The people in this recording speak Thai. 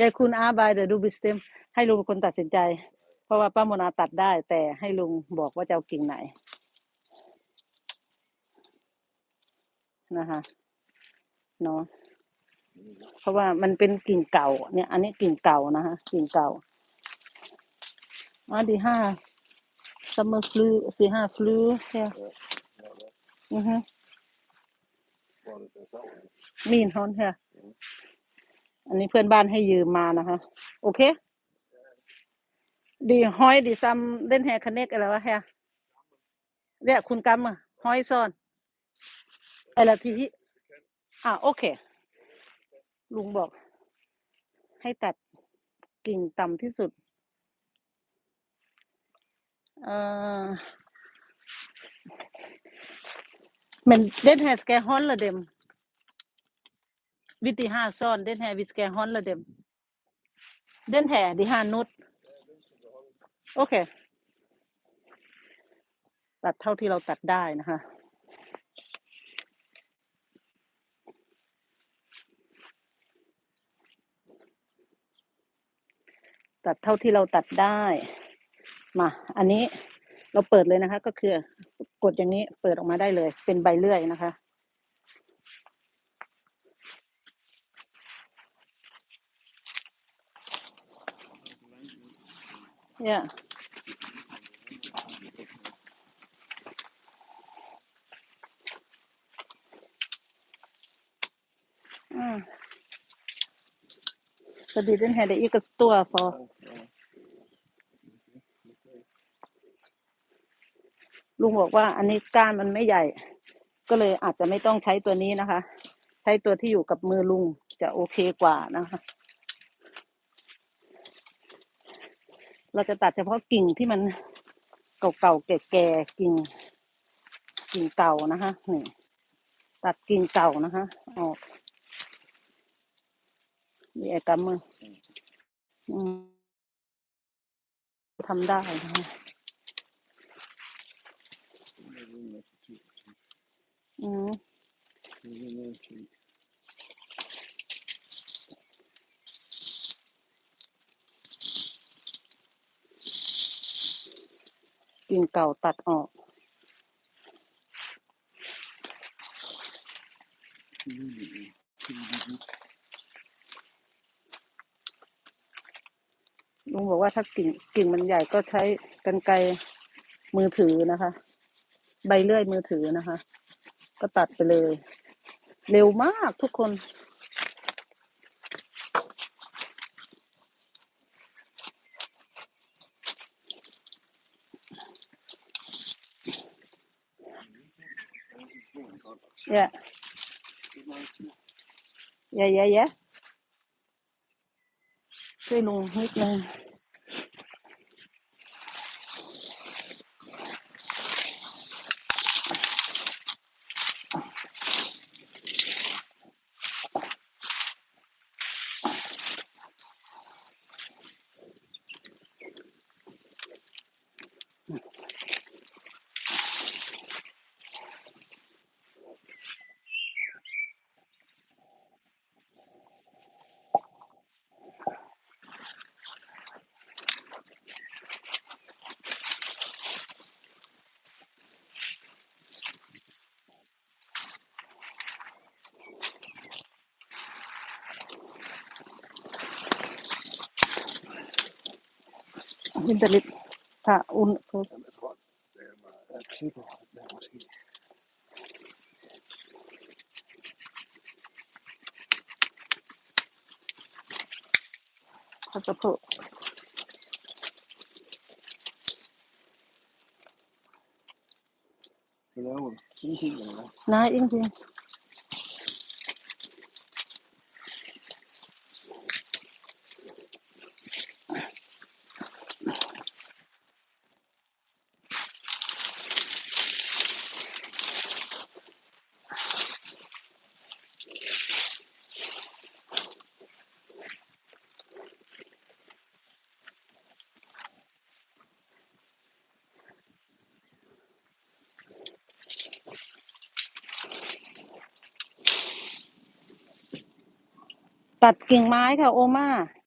ยายคุณอาบายเดี๋ยวดูบิสเต็มให้ลุงเป็นคนตัดสินใจ เพราะว่าป้าโมนาตัดได้ แต่ให้ลุงบอกว่าจะเอากิ่งไหนนะคะเนาะเพราะว่ามันเป็นกิ่งเก่า เนี่ย อันนี้กิ่งเก่านะคะกิ่งเก่าอะดีห้าซัมเมอร์ฟลูสี่ห้าฟลูใช่ Ja, ja, ja. อือฮึ Var det en sån? มีนฮอนค่ะ อันนี้เพื่อนบ้านให้ยืมมานะคะ โอเค ดีห้อยดีซัมเล่นแฮคันเนกอะไรวะแฮเนี่ยคุณกำอะห้อยซ่อนอะไรที่ที่อะโอเค ลุงบอก ให้ตัดกิ่งต่ำที่สุด เอ่อ men den her skal holde dem hvis de har sådan den her vi skal holde dem den her de har nut โอเคตัดเท่าที่เราตัดได้นะคะตัดเท่าที่เราตัดได้ มา อันนี้เราเปิดเลยนะคะ ก็คือกดอย่างนี้เปิดออกมาได้เลย เป็นใบเลื่อยนะคะ เนี่ยอืม så det er den her, der ikke stor for. ลุงบอกว่าอันนี้ก้านมันไม่ใหญ่ ก็เลยอาจจะไม่ต้องใช้ตัวนี้นะคะ ใช้ตัวที่อยู่กับมือลุงจะโอเคกว่านะคะ เราจะตัดเฉพาะกิ่งที่มันเก่าๆแก่ๆกิ่ง กิ่งเก่านะคะนี่ตัดกิ่งเก่านะคะออกนี่ไอกำมือทำได้นะคะอืม กิ่งเก่าตัดออกลุงบอกว่าถ้ากิ่งกิ่งมันใหญ่ก็ใช้กรรไกรมือถือนะคะ ใบเลื่อยมือถือนะคะ ก็ตัดไปเลย เร็วมากทุกคน yeah yeah yeah yeah ช่วยลุ งนิดนึงยินตลิดถ้าอุ่น Jag klipper det måske. เขาจะเพิ่ม Det laver du. Ingenting eller hvad? นะจริงๆ ตัดกิ่งไม้ค่ะโอมา